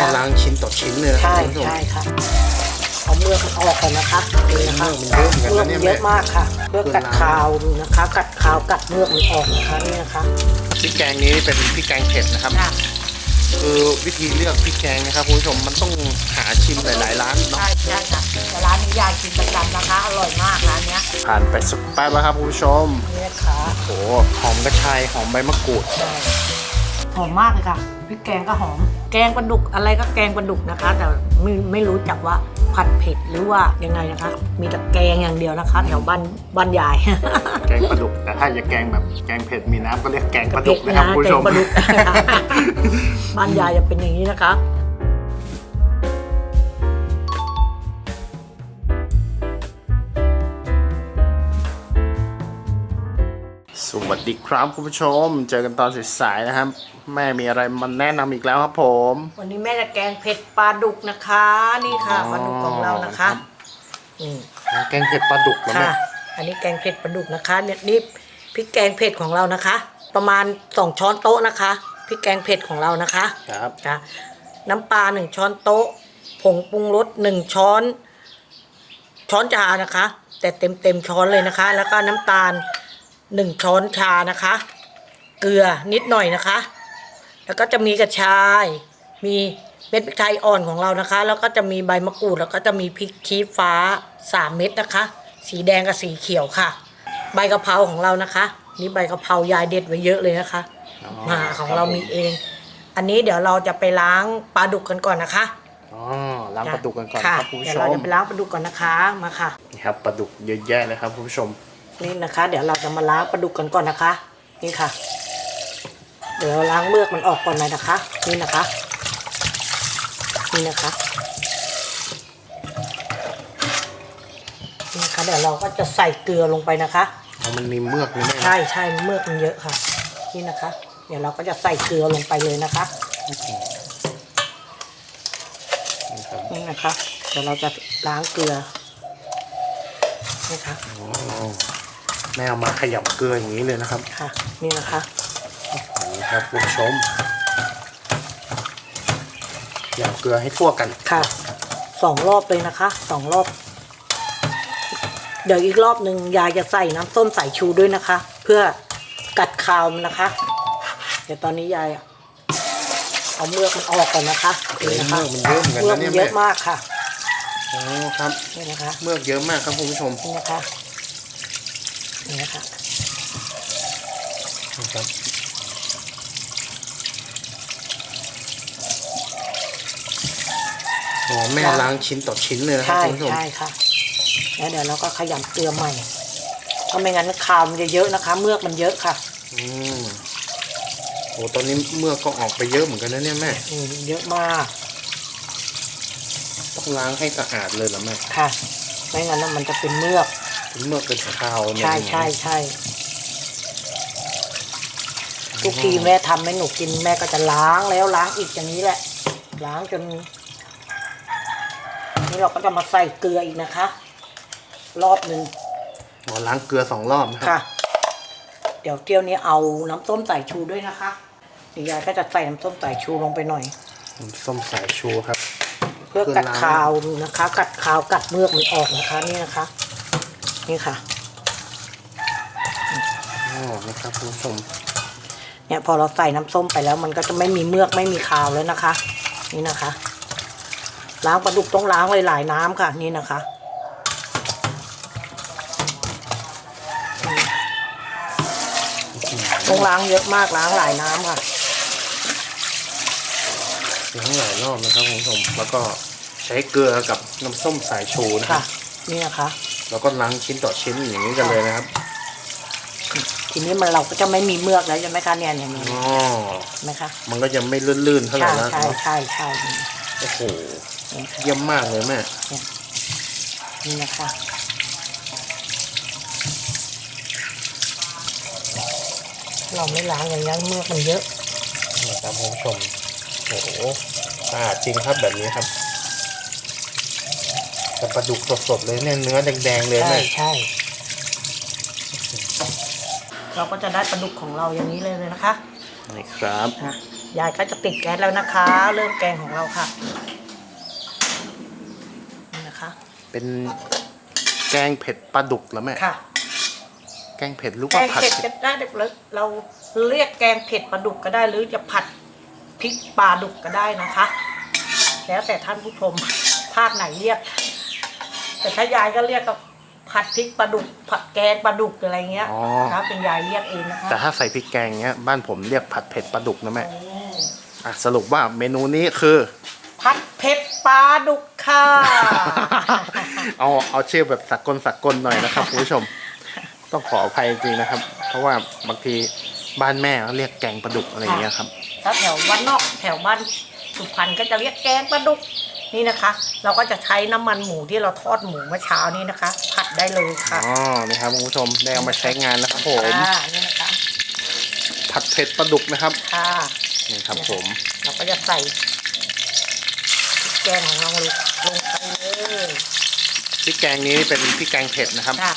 ม่ล้างชิ้นต่อชิ้นเลยนะใช่คุณผู้ชม ใช่ค่ะเอาเมือกมันออกก่อนนะคะนี่นะคะเมือกมันเยอะเหมือนกันเมือกนะมันเนี่ยเยอะมากค่ะเพื่อกัดคาวดูนะคะ กัดคาวกัดเมือกมันออกนะคะนี่นะคะ พริกแกงนี้เป็นพริกแกงเผ็ดนะครับค่ะคือวิธีเลือกพริกแกงนะครับคุณผู้ชมมันต้องหาชิมหลายๆร้านเนาะใช่ใช่ค่ะแต่ร้านนี้ยายกินประจำนะคะ อร่อยมากร้านเนี้ยผ่านไปสักแป๊บแล้วครับคุณผู้ชมนี่นะคะโอ้โหหอมกระชายหอมใบมะกรูด ใช่หอมมากเลยค่ะพริกแกงก็หอมแกงปลาดุกอะไรก็แกงปลาดุกนะคะ แต่ไม่ไม่รู้จักว่าผัดเผ็ดหรือว่ายังไงนะคะ มีแต่แกงอย่างเดียวนะคะแถวบ้านบ้านยายแกงปลาดุก แต่ถ้าจะแกงแบบแกงเผ็ดมีน้ำก็เรียกแกงปลาดุกนะครับคุณผู้ชมแกงปลาดุกบ้านยายจะเป็นอย่างนี้นะคะ วัสดีครับคุณผู้ชม เจอกันตอนสายๆนะครับ แม่มีอะไรมาแนะนำอีกแล้วครับผม วันนี้แม่จะแกงเผ็ดปลาดุกนะคะ นี่ค่ะอ๋อ ปลาดุกของเรานะคะอืมแกงเผ็ดปลาดุกแล้วแม่ค่ะอันนี้แกงเผ็ดปลาดุกนะคะเนี่ยนี่พริกแกงเผ็ดของเรานะคะ ประมาณสองช้อนโต๊ะนะคะพริกแกงเผ็ดของเรานะคะครับค่ะน้ำปลาหนึ่งช้อนโต๊ะ ผงปรุงรสหนึ่งช้อน ช้อนชานะคะ แต่เต็มเต็มช้อนเลยนะคะ แล้วก็น้ำตาล หนึ่งช้อนชานะคะ เกลือนิดหน่อยนะคะ แล้วก็จะมีกระชาย มีเม็ดพริกไทยอ่อนของเรานะคะ แล้วก็จะมีใบมะกรูด แล้วก็จะมีพริกชี้ฟ้าสามเม็ดนะคะ สีแดงกับสีเขียวค่ะ ใบกะเพราของเรานะคะ นี่ใบกะเพรายายเด็ดไว้เยอะเลยนะคะอ๋อมาของเรามีเอง อันนี้เดี๋ยวเราจะไปล้างปลาดุกกันก่อนนะคะอ๋อล้างปลาดุกกันก่อนค่ะครับคุณผู้เดี๋ยชวเรามจะไปล้างปลาดุกก่อนนะคะมาค่ะนี่ครับปลาดุกเยอะแยะเลยครับคุณผู้ชม นี่นะคะ เดี๋ยวเราจะมาล้างปลาดุกกันก่อนนะคะ นี่ค่ะ เดี๋ยวล้างเมือกมันออกก่อนหน่อยนะคะ นี่นะคะ นี่นะคะนี่นะคะเดี๋ยวเราก็จะใส่เกลือลงไปนะคะเอามันมีเมือกนี่แม่ใช่ใช่เมือกมันเยอะค่ะ นี่นะคะ เดี๋ยวเราก็จะใส่เกลือลงไปเลยนะคะนะครับนี่นะคะเดี๋ยวเราจะล้างเกลือนะคะอ๋อ แม่เอามาขยำเกลืออย่างนี้เลยนะครับค่ะ นี่นะคะนี่ครับคุณผู้ชมขยำเกลือให้ทั่วกันค่ะสองรอบเลยนะคะสองรอบ เดี๋ยวอีกรอบหนึ่งยายจะใส่น้ำส้มสายชูด้วยนะคะ เพื่อกัดคาวมันนะคะ เดี๋ยวตอนนี้ยายอะเอาเมือกมันออกก่อนนะคะเฮ้ยนี่นะคะเมือกมันเยอะเหมือนกันนะเมือกเนี่ยมันเยอะแม่มากค่ะอ๋อครับนี่นะคะ เมือกเยอะมากครับคุณผู้ชมนี่นะคะ นี่นะคะนะครับอ๋อแม่ล้างชิ้นต่อชิ้นเลยนะครับใช่คุณผู้ชมใช่ค่ะแล้วเดี๋ยวเราก็ขยำเกลือใหม่เพราะไม่งั้นคาวมันจะเยอะนะคะ เมือกมันเยอะค่ะอืมโอ้ตอนนี้เมือกก็ออกไปเยอะเหมือนกันนะเนี่ยแม่ อืมเยอะมากต้องล้างให้สะอาดเลยเหรอแม่ ค่ะ ไม่งั้นน่ะมันจะเป็นเมือก เมือกเป็นคาวเนี่ยใช่ใช่ใช่ทุกทีแม่ทำให้หนูกินแม่ก็จะล้างแล้วล้างอีกอย่างนี้แหละ ล้างจน นี่เราก็จะมาใส่เกลืออีกนะคะ รอบหนึ่งอ๋อล้างเกลือสองรอบนะครัค่ะบเดี๋ยวเที่ยวนี้เอาน้ำส้มสายชูด้วยนะคะเดี๋ยวยายก็จะใส่น้ำส้มสายชูลงไปหน่อยส้มสายชูครับ เพื่อกัดคาวดูนะคะ กัดคาวกัดเมือกมันออกนะคะ นี่นะคะ นี่ค่ะอ๋อนะครับคุณผู้ชมเนี่ยพอเราใส่น้ำส้มไปแล้ว มันก็จะไม่มีเมือกไม่มีคาวแล้วนะคะ นี่นะคะ ล้างปลาดุกต้องล้างหลายๆน้ำค่ะ นี่นะคะต้องล้างเยอะมากล้างหลายน้ำค่ะล้างหลายรอบนะครับคุณผู้ชมแล้วก็ใช้เกลือกับน้ำส้มสายชูนะคค่ะรับนี่นะคะ แล้วก็ล้างชิ้นต่อชิ้นอย่างนี้กันเลยนะครับ ทีนี้มันเราก็จะไม่มีเมือกแล้วใช่ไหมคะเนี่ยเนี่ยเนี่ยอ๋อเห็นไหมคะมันก็จะไม่ลื่นๆเท่าไหร่ใช่แล้วใช่ใช่ใช่โอ้โหนี่ค่ะเยี่ยมมากเลยแม่นี่นะคะเราไม่ล้างอย่างนี้เมือกมันเยอะนะครับคุณผู้ชมโอ้โหสะอาดจริงครับแบบนี้ครับ แต่ปลาดุกสดๆเลยเนี่ยเนื้อแดงๆเลยใช่แม่ใช่เราก็จะได้ปลาดุกของเราอย่างนี้เลยเลยนะคะนี่ครับนะนยายก็จะติดแก๊สแล้วนะคะ เริ่มแกงของเราค่ะนี่นะคะเป็นแกงเผ็ดปลาดุกเหรอแม่ค่ะ แกงเผ็ดหรือแกว่างผัดเผ็ดเผ็ก็ดได้เราเรียกแกงเผ็ดปลาดุกก็ได้หรือจะผัดพริกปลาดุกก็ได้นะคะ แล้วแต่ท่านผู้ชมภาคไหนเรียก แต่ถ้ายายก็เรียกกับผัดพริกปลาดุกผัดแกงปลาดุกอะไรเงี้ยอ๋อนะเป็นยายเรียกเองนะคะแต่ถ้าใส่พริกแกงเงี้ยบ้านผมเรียกผัดเผ็ดปลาดุกนะแม่อืมอะสรุปว่าเมนูนี้คือ ผัดเผ็ดปลาดุกค่ะ เอาเอาชื่อแบบสักกลสักกลหน่อยนะครับคุณผู้ชม ต้องขออภัยจริงๆนะครับ เพราะว่าบางทีบ้านแม่เขาเรียกแกงปลาดุกอะไรอย่างเงี้ยครับ ถ้าแถวบ้านนอกแถวบ้านสุพรรณก็จะเรียกแกงปลาดุก นี่นะคะ เราก็จะใช้น้ำมันหมูที่เราทอดหมูเมื่อเช้านี้นะคะ ผัดได้เลยค่ะอ๋อนี่ครับคุณผู้ชมได้เอามาใช้งานแล้วครับผมค่ะนี่นะคะผัดเผ็ดปลาดุกนะครับค่ะนี่ครับผม เราก็จะใส่พริกแกงของเราลงลงไปเลยพริกแกงนี้เป็นพริกแกงเผ็ดนะครับ ค่ะ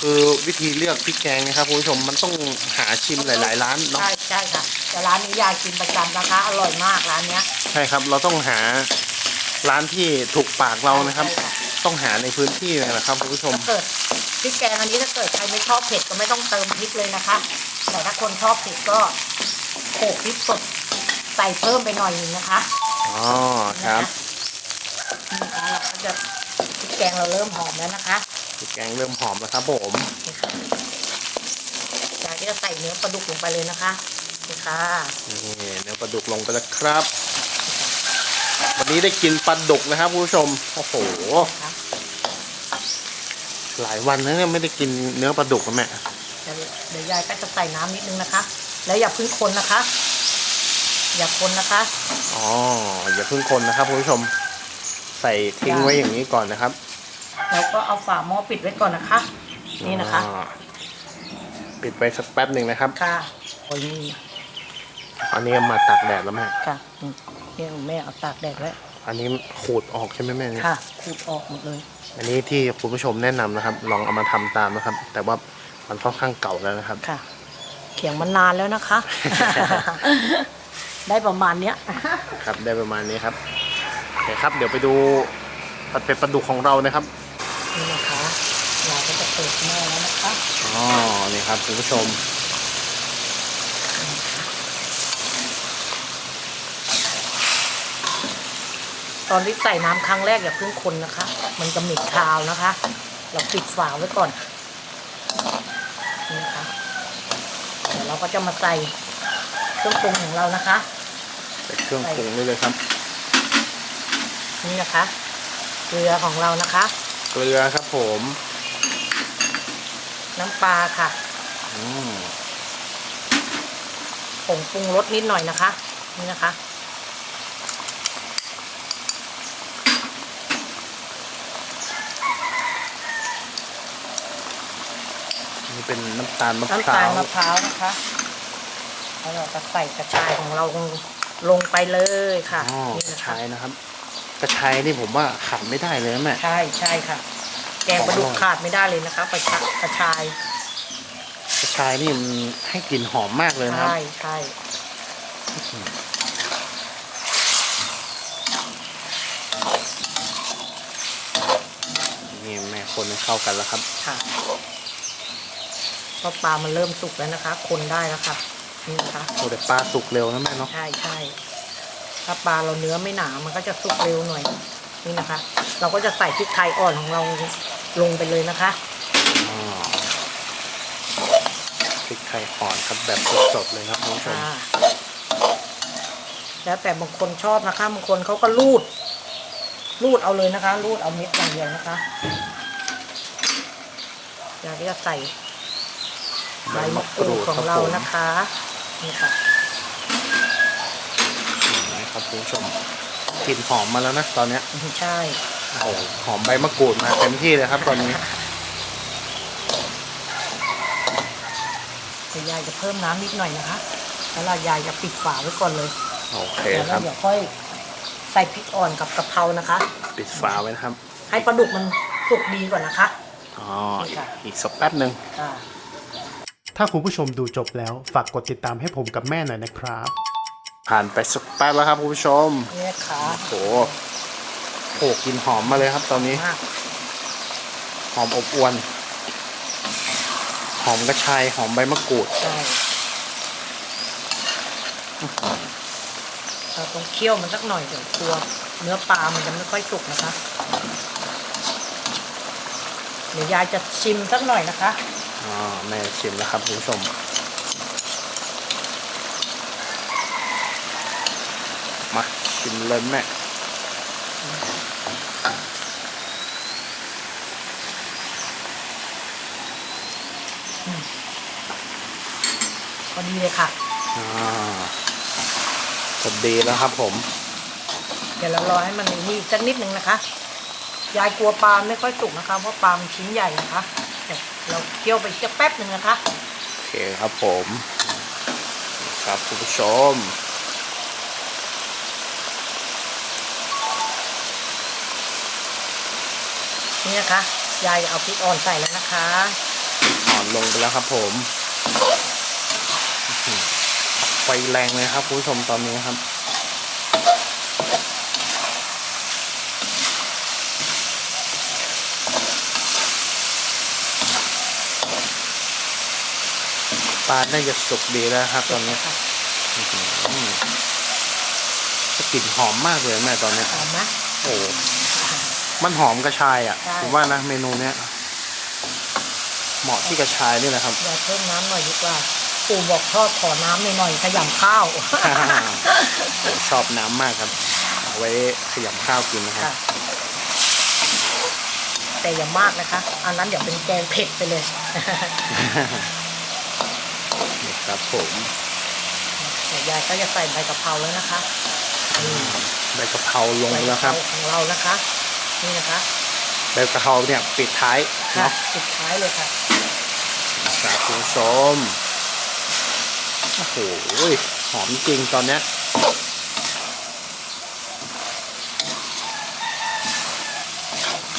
คือวิธีเลือกพริกแกงนะครับคุณผู้ชมมันต้องหาชิมหลาย ๆ ร้านเนาะใช่ใช่ค่ะแต่ร้านนี้ยายกินประจำนะคะ อร่อยมากร้านเนี้ย ใช่ครับ เราต้องหา ร้านที่ถูกปากเรานะครับใช่ค่ะต้องหาในพื้นที่เลยนะครับคุณผู้ชม ถ้าเกิดพริกแกงอันนี้ถ้าเกิดใครไม่ชอบเผ็ดก็ไม่ต้องเติมพริกเลยนะคะ แต่ถ้าคนชอบเผ็ดก็โขลกพริกสดใส่เพิ่มไปหน่อยหนึงนะคะอ๋อครับนี่นะคะเราก็จะพริกแกงเราเริ่มหอมแล้วนะคะพริกแกงเริ่มหอมแล้วครับผม นี่ค่ะยายก็จะใส่เนื้อปลาดุกลงไปเลยนะคะนี่ค่ะ นี่เนื้อปลาดุกลงไปแล้วครับ วันนี้ได้กินปลาดุกนะครับคุณผู้ชม โอ้โหนะคะหลายวันแล้วเนี่ยไม่ได้กินเนื้อปลาดุกนะแม่เดี๋ยวเดี๋ยวยายก็จะใส่น้ำนิดนึงนะคะ แล้วอย่าเพึ่งคนนะคะ อย่าคนนะคะ อ๋อ อย่าเพิ่งคนนะครับคุณผู้ชม ใส่ทิ้งไว้อย่างนี้ก่อนนะครับ แล้วก็เอาฝาหม้อปิดไว้ก่อนนะคะ นี่นะคะอ๋อปิดไว้สักแป๊บหนึ่งนะครับ ค่ะโอ้ยนี่อันนี้เอามาตากแดดแล้วแม่ ค่ะอืม เนี่ยแม่เอาตากแดดไว้อันนี้ขูดออกใช่ไหมแม่เนี่ยค่ะขูดออกหมดเลย อันนี้ที่คุณผู้ชมแนะนำนะครับ ลองเอามาทำตามนะครับ แต่ว่ามันค่อนข้างเก่าแล้วนะครับ ค่ะ เขียงมันนานแล้วนะคะ ได้ประมาณเนี้ย ครับได้ประมาณนี้ครับโอเคครับ เดี๋ยวไปดูผัดเผ็ดปลาดุกของเรานะครับนี่นะคะเราก็จะเปิดหม้อแล้วนะคะอ๋อนี่ครับคุณผู้ชม อนที่ใส่น้ำครั้งแรกอย่าเพิ่งคนนะคะ มันจะเหม็นคาวนะคะ เราปิดฝาไว้ก่อนนี่นะคะเดี๋ยวเราก็จะมาใส่เครื่องปรุงของเรานะคะใส่เครื่องปรุงนี่เลยครับ นี่นะคะ เกลือของเรานะคะ เกลือครับผม น้ำปลาค่ะอืมผงปรุงรสนิดหน่อยนะคะ นี่นะคะ เป็นน้ำตาลมะพน้ำร้าตาลวมะพร้าวนะคะแล้วเราก็ใส่กระชายของเราลงลงไปเลยค่ะ อ๋อนี่กระนะคะชายนะครับ กระชายนี่ผมว่าขาดไม่ได้เลยนะแม่ ใช่ใช่ค่ะ แกงปลาดุกขาดไม่ได้เลยนะคะกระชายกระชายกระชายนี่มันให้กลิ่นหอมมากเลยนะครับ ใช่ใช่นี่แม่คนให้เข้ากันแล้วครับ ค่ะ ก็ปลามันเริ่มสุกแล้วนะคะ คนได้แล้วค่ะนี่นะคะโอ้แต่ปลาสุกเร็วนะแม่เนาะใช่ใช่ถ้าปลาเราเนื้อไม่หนามันก็จะสุกเร็วหน่อยนี่นะคะ เราก็จะใส่พริกไทยอ่อนของเราลงไปเลยนะคะอ๋อพริกไทยอ่อนครับแบบสดๆเลยครับคุณผู้ชมค่ะแล้วแต่บางคนชอบนะคะบางคนเขาก็รูด รูดเอาเลยนะคะ รูดเอาเม็ดอย่างเดียวนะคะอยากจะใส่ ใบมะกรูดของเรานะคะนี่ค่ะนะครับคุณผู้ชมกลิ่นหอมมาแล้วนะตอนเนี้ยใช่โอ้โหหอมใบมะกรูดมาเต็มที่เลยครับ ตอนนี้เดี๋ยวยายจะเพิ่มน้ำนิดหน่อยนะคะแล้วเรายายจะปิดฝาไว้ก่อนเลยโอเคแล้วครับเดี๋ยวค่อยใส่พริกอ่อนกับกะเพรานะคะ ปิดฝาไว้นะครับ ให้ปลาดุกมันสุกดีก่อนนะคะอ๋ออีกอีกสักแป๊บหนึ่งค่ะ ถ้าคุณผู้ชมดูจบแล้ว ฝากกดติดตามให้ผมกับแม่หน่อยนะครับ ผ่านไปสักแป๊บแล้วครับคุณผู้ชมเนี่ยขาโอ้โหโอ้กลินหอมมาเลยครับตอนนี้ มากหอมอบอวน หอมกระชาย หอมใบมะกรูด ใช่เราต้องเคี่ยวมันสักหน่อยเดี๋ยวตัวเนื้อปลามันจะไม่ค่อยสุกนะคะ เดี๋ยวยายจะชิมสักหน่อยนะคะ อ๋อแม่ชิมแล้วครับคุณผู้ชมมาชิมเลยแม่พอดีเลยค่ะอ่าสดดีแล้วครับผม เดี๋ยวเรารอให้มันนี่สักนิดหนึ่งนะคะ ยายกลัวปลาไม่ค่อยสุกนะคะ เพราะปลามันชิ้นใหญ่นะคะ เดี๋ยวเราเคี่ยวไปสักแป๊บหนึ่งนะคะ โอเคครับผม ครับคุณผู้ชมนี่นะคะ ยายเอาพริกอ่อนใส่แล้วนะคะอ่อนลงไปแล้วครับผมอื้อหือไฟแรงเลยครับคุณผู้ชมตอนนี้ครับ ลาน่าจะสุกดีแล้วครับ ตอนนี้อื้อหือกลิ่นหอมมากเลยแม่ตอนเนี้ยหอมไหมโอ้มันหอมกระชายอะใช่ผมว่านะเมนูเนี้ยเหมาะที่กระชายนี่แหละครับยายเพิ่มน้ำหน่อยดีกว่าปู่บอกชอบขอน้ำหน่อยๆขยำข้าวชอบน้ำมากครับเอาไว้ขยำข้าวกินนะครับค่ะแต่อย่ามากนะคะ อันนั้นเดี๋ยวเป็นแกงเผ็ดไปเลยนี่ ครับผมเดี๋ยวยายก็จะใส่ใบกะเพราแล้วนะคะนี่ใบกะเพราลงใบแล้กะวเพครัราบของเรานะคะ นี่นะคะใบกะเพราเนี่ยปิดท้ายค่ะเนาะสุดท้ายเลยค่ะครับคุณผู้ชมโอ้โหหอมจริงตอนเนี้ย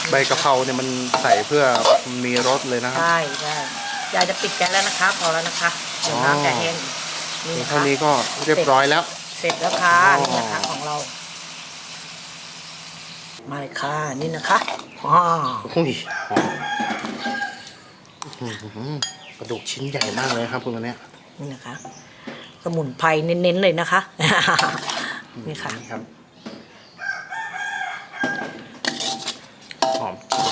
ใบกะเพราเนี่ยมันใส่เพื่อมีรสเลยนะครับ ใช่ใช่ยายจะปิดแก๊สแล้วนะคะ พอแล้วนะคะ เดี๋ยวน้ำจะแห้งนี่นะเท่าคะนี้ก็เรียบร้อยแล้ว เสร็จแล้วค่ะอ๋อนี่นะคะของเรามาเลยค่ะนี่นะคะอ๋ออุ้ยหอมอื้อหือกระดูกชิ้นใหญ่มากเลยครับคุณวันเนี้ยนี่นะคะสมุนไพรเน้นๆเลยนะคะ นี่ค่ะ ครับหอมจริง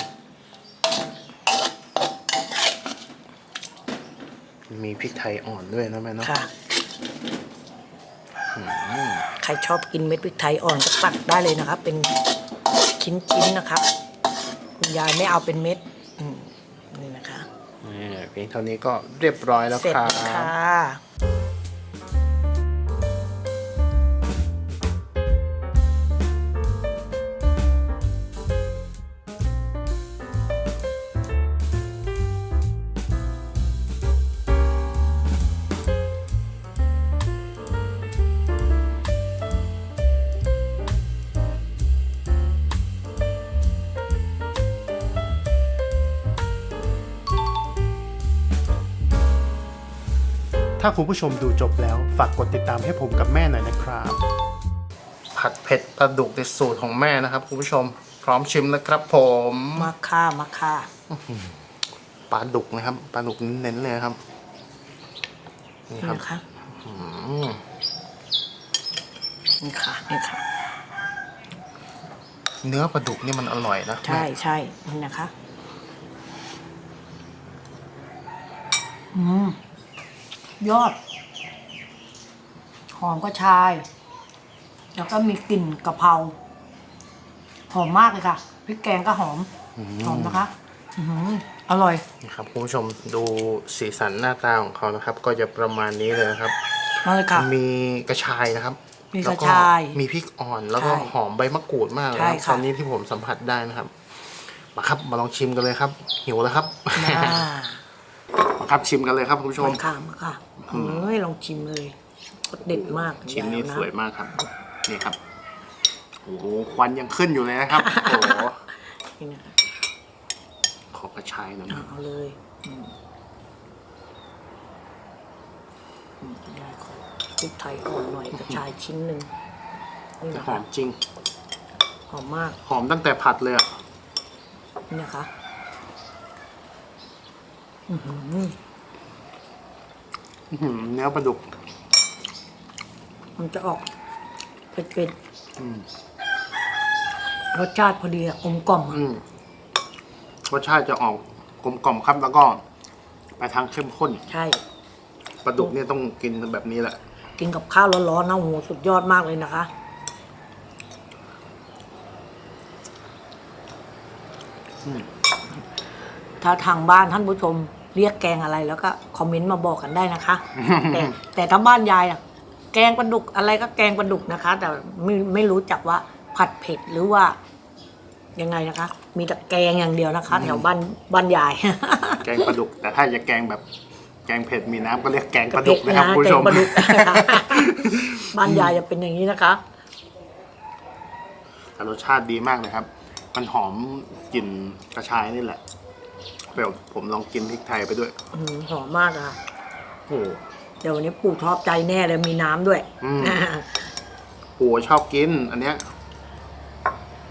มีพริกไทยอ่อนด้วยนะแม่เนาะค่ะ อืมใครชอบกินเม็ดพริกไทยอ่อนก็ตัดได้เลยนะคะเป็นชิ้นๆนะคะคุณยายไม่เอาเป็นเม็ด อืมนี่นะคะ นี่เพียงเท่านี้ก็เรียบร้อยแล้วเสร็จครัแล้วบค่ะ ถ้าคุณผู้ชมดูจบแล้วฝากกดติดตามให้ผมกับแม่หน่อยนะครับ ผัดเผ็ดปลาดุกในสูตรของแม่นะครับคุณผู้ชมพร้อมชิมแล้วครับ ผมมาค่ะมาค่ะปลาดุกนะครับปลาดุกเน้นๆเลยครับนี่นี่ครับนะคะอืมนี่ค่ะนี่ค่ะ เนื้อปลาดุกนี่มันอร่อยนะใช่ใช่นี่นะคะ อืม ยอด หอมกระชาย แล้วก็มีกลิ่นกะเพราหอมมากเลยค่ะพริกแกงก็หอมหอมนะคะอือหืออร่อยนี่ครับคุณผู้ชมดูสีสันหน้าตาของเขานะครับ ก็จะประมาณนี้เลยนะครับ มาเลยค่ะ มีกระชายนะครับมีแล้วกระชายมีพริกอ่อนแล้วก็ใช่หอมใบมะกรูดมากเลยใช่ครับค่ะ ตอนนี้ที่ผมสัมผัสได้นะครับมาครับมาลองชิมกันเลยครับ หิวแล้วครับมามา ครับชิมกันเลยครับคุณผู้ชมมาค่ะมาค่ะเฮ้ยลองชิมเลยเด็ดมากชิ้นนี้อาะสวยมากครับ นี่ครับ โอ้โหควันยังขึ้นอยู่เลยนะครับ โอ้โหนี่นะคะขอกระชายหน่อยเอาเอาเลยอืมอืมได้ขอริกไทยอ่อนหน่อยกระชายชิ้นหนึ่งนี่แต่นะหอคะมจริง หอมมากหอมตั้งแต่ผัดเลยอะนี่นะคะอื้อหืออื้อหือ เนื้อปลาดุก มันจะออกเผ็ดอืมๆรสชาติพอดีอะอมกล่อมอะอืมรสชาติจะออกกลมกล่อมครับ แล้วก็ไปทางเข้มข้นใช่ ปลาดุกเนี่ยต้องกินแบบนี้แหละ กินกับข้าวร้อนๆนะโอ้โหสุดยอดมากเลยนะคะ อืม ถ้าทางบ้านท่านผู้ชมเรียกแกงอะไรแล้วก็คอมเมนต์มาบอกกันได้นะคะ แต่แต่ถ้าบ้านยายอะแกงปลาดุกอะไรก็แกงปลาดุกนะคะ แต่ไม่ไม่รู้จักว่าผัดเผ็ดหรือว่ายังไงนะคะ มีแต่แกงอย่างเดียวนะคะแถวบ้านบ้านยาย แกงปลาดุก แต่ถ้าจะแกงแบบแกงเผ็ดมีน้ำก็เรียกแกงปลาดุกนะครับคุณผู้ชม แกงปลาดุกบ้านยายจะเป็นอย่างนี้นะคะแต่รสชาติดีมากเลยครับ มันหอมกลิ่นกระชายนี่แหละ เดี๋ยวผมลองกินพริกไทยไปด้วย อื้อหือหอมมากอะค่ะ โอ้โห เดี๋ยววันนี้ปู่ชอบใจแน่เลยมีน้ำด้วยอืม ปู่ชอบกิน อันเนี้ย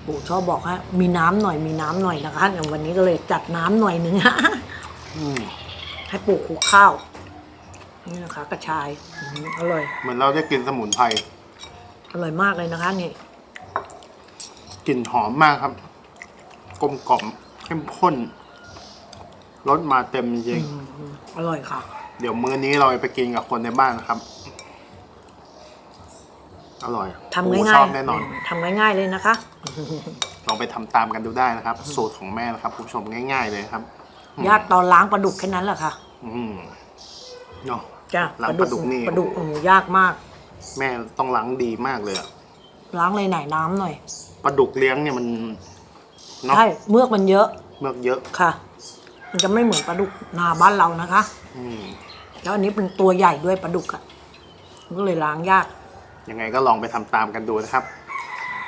ปู่ชอบบอกว่ามีน้ำหน่อยมีน้ำหน่อยนะคะอย่างวันนี้ก็เลยจัดน้ำหน่อยหนึ่งอืมให้ปู่คลุกข้าวนี่นะคะกระชายอื้อหืออร่อย เหมือนเราได้กินสมุนไพรอร่อยมากเลยนะคะนี่กลิ่นหอมมากครับ กลมกล่อมเข้มข้น รสมาเต็มจริงอืมอร่อยค่ะ เดี๋ยวมื้อนี้เราไปกินกับคนในบ้านนะครับ อร่อยทำปู่ง่ายชอบๆแน่นอนทำง่ายๆเลยนะคะลองไปทำตามกันดูได้นะครับ สูตรของแม่นะครับคุณผู้ชมง่าย ๆ เลยครับยากตอนล้างปลาดุกแค่นั้นแหละค่ะ อืมเนาะจ้ะล้างปลาดุกนี่ปลาดุกโอ้โหยากมาก แม่ต้องล้างดีมากเลยอะล้างเลยไหนน้ำหน่อยปลาดุกเลี้ยงเนี่ยมันเนาะใช่เมือกมันเยอะ เมือกเยอะค่ะ มันจะไม่เหมือนปลาดุกนาบ้านเรานะคะ อืมแล้วอันนี้เป็นตัวใหญ่ด้วยปลาดุกอะ่ะมันก็เลยล้างยาก ยังไงก็ลองไปทำตามกันดูนะครับ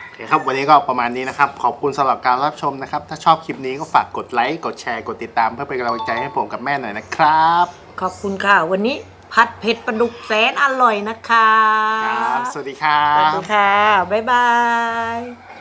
โอเคครับ วันนี้ก็ประมาณนี้นะครับ ขอบคุณสำหรับการรับชมนะครับ ถ้าชอบคลิปนี้ก็ฝากกดไลค์กดแชร์กดติดตามเพื่อเป็นกำลังใจให้ผมกับแม่หน่อยนะครับ ขอบคุณค่ะ วันนี้ผัดเผ็ดปลาดุกแสนอร่อยนะคะครับ สวัสดีครัสวัสบดีค่ะ บ๊ายบาย